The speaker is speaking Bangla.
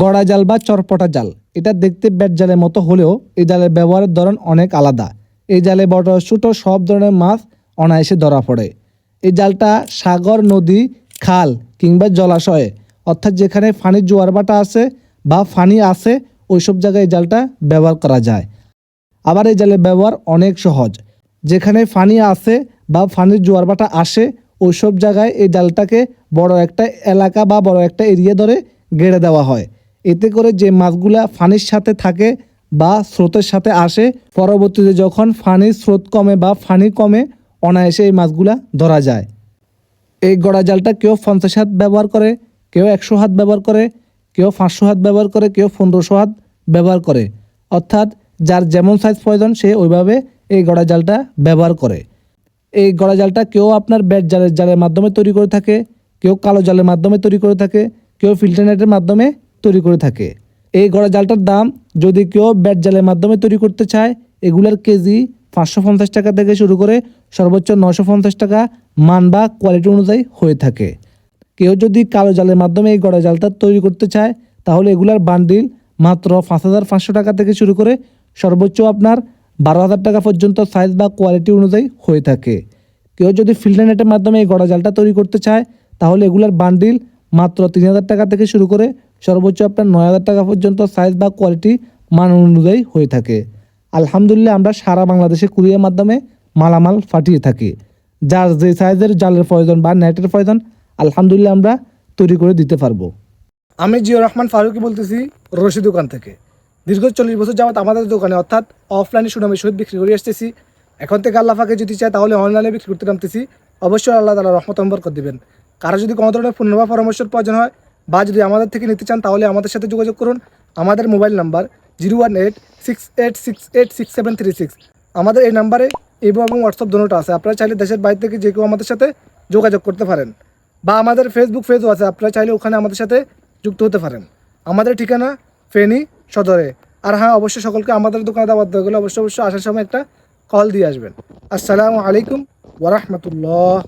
গড়া জাল বা চরপটা জাল। এটা দেখতে ব্যাট জালের মতো হলেও এই জালের ব্যবহারের ধরন অনেক আলাদা। এই জালে বড় ছোটো সব ধরনের মাছ অনায়াসে ধরা পড়ে। এই জালটা সাগর, নদী, খাল কিংবা জলাশয়ে, অর্থাৎ যেখানে ফানির জোয়ার বাটা আছে বা ফানি আছে, ওইসব জায়গায় এই জালটা ব্যবহার করা যায়। আবার এই জালের ব্যবহার অনেক সহজ। যেখানে ফানি আছে বা ফানির জোয়ার বাটা আসে, ওইসব জায়গায় এই জালটাকে বড় একটা এলাকা বা বড় একটা এরিয়া ধরে গেড়ে দেওয়া হয়। এতে করে যে মাছগুলা ফানির সাথে থাকে বা স্রোতের সাথে আসে, পরবর্তীতে যখন ফানির স্রোত কমে বা ফানি কমে, অনায়াসে এই মাছগুলা ধরা যায়। এই গড়া জালটা কেউ পঞ্চাশ হাত ব্যবহার করে, কেউ একশো হাত ব্যবহার করে, কেউ পাঁচশো হাত ব্যবহার করে, কেউ পনেরোশো হাত ব্যবহার করে। অর্থাৎ যার যেমন সাইজ প্রয়োজন, সে ওইভাবে এই গড়া জালটা ব্যবহার করে। এই গড়া জালটা কেউ আপনার ব্যাট জালের জালের মাধ্যমে তৈরি করে থাকে, কেউ কালো জালের মাধ্যমে তৈরি করে থাকে, কেউ ফিল্টার নেটের মাধ্যমে তৈরি করে থাকে। এই গড়া জালটার দাম যদি কেউ ব্যাট জালের মাধ্যমে তৈরি করতে চায়, এগুলার কেজি পাঁচশো পঞ্চাশ টাকা থেকে শুরু করে সর্বোচ্চ নশো পঞ্চাশ টাকা মান বা কোয়ালিটি অনুযায়ী হয়ে থাকে। কেউ যদি কালো জালের মাধ্যমে এই গড়া জালটা তৈরি করতে চায়, তাহলে এগুলার বান্ডিল মাত্র পাঁচ হাজার পাঁচশো টাকা থেকে শুরু করে সর্বোচ্চ আপনার বারো হাজার টাকা পর্যন্ত সাইজ বা কোয়ালিটি অনুযায়ী হয়ে থাকে। কেউ যদি ফিল্টার নেটের মাধ্যমে এই গড়া জালটা তৈরি করতে চায়, তাহলে এগুলার বান্ডিল মাত্র তিন হাজার টাকা থেকে শুরু করে সর্বোচ্চ আপনার নয় হাজার টাকা পর্যন্ত সাইজ বা কোয়ালিটি মান অনুযায়ী হয়ে থাকে। আলহামদুলিল্লাহ, আমরা সারা বাংলাদেশে কুরিয়ার মাধ্যমে মালামাল ফাটিয়ে থাকি। যার যে সাইজের জালের প্রয়োজন বা নেটের প্রয়োজন, আলহামদুলিল্লাহ আমরা তৈরি করে দিতে পারব। আমি জিও রহমান ফারুকি বলতেছি, রশি দোকান থেকে। দীর্ঘ চল্লিশ বছর যাবত আমাদের দোকানে অর্থাৎ অফলাইনে সুনামের সহিত বিক্রি করে আসতেছি। এখন থেকে আল্লাহ ফাঁকে যদি চায়, তাহলে অনলাইনে বিক্রি করতে নামতেছি। অবশ্যই আল্লাহ তালা রহমত অম্বর করে দেবেন। কারও যদি কোনো ধরনের পূর্ণ বা পরামর্শের প্রয়োজন হয় বা যদি আমাদের থেকে নিতে চান, তাহলে আমাদের সাথে যোগাযোগ করুন। আমাদের mobile number zero one eight, six eight six eight, six seven three six. আমাদের এই নাম্বারে ইবো এবং হোয়াটসঅ্যাপ দোনোটা আছে। আপনারা চাইলে দেশের বাইরে থেকে যে কেউ আমাদের সাথে যোগাযোগ করতে পারেন। বা আমাদের ফেসবুক পেজও আছে। আপনারা চাইলে ওখানে আমাদের সাথে যুক্ত হতে পারেন। আমাদের ঠিকানা ফেনী সদরে। আর হ্যাঁ অবশ্যই সকলকে আমাদের দোকানে দাওয়াত দেওয়া গেলে অবশ্যই অবশ্যই আসার সময় একটা কল দিয়ে আসবেন। আসসালামু আলাইকুম ওরহমতুল্লাহ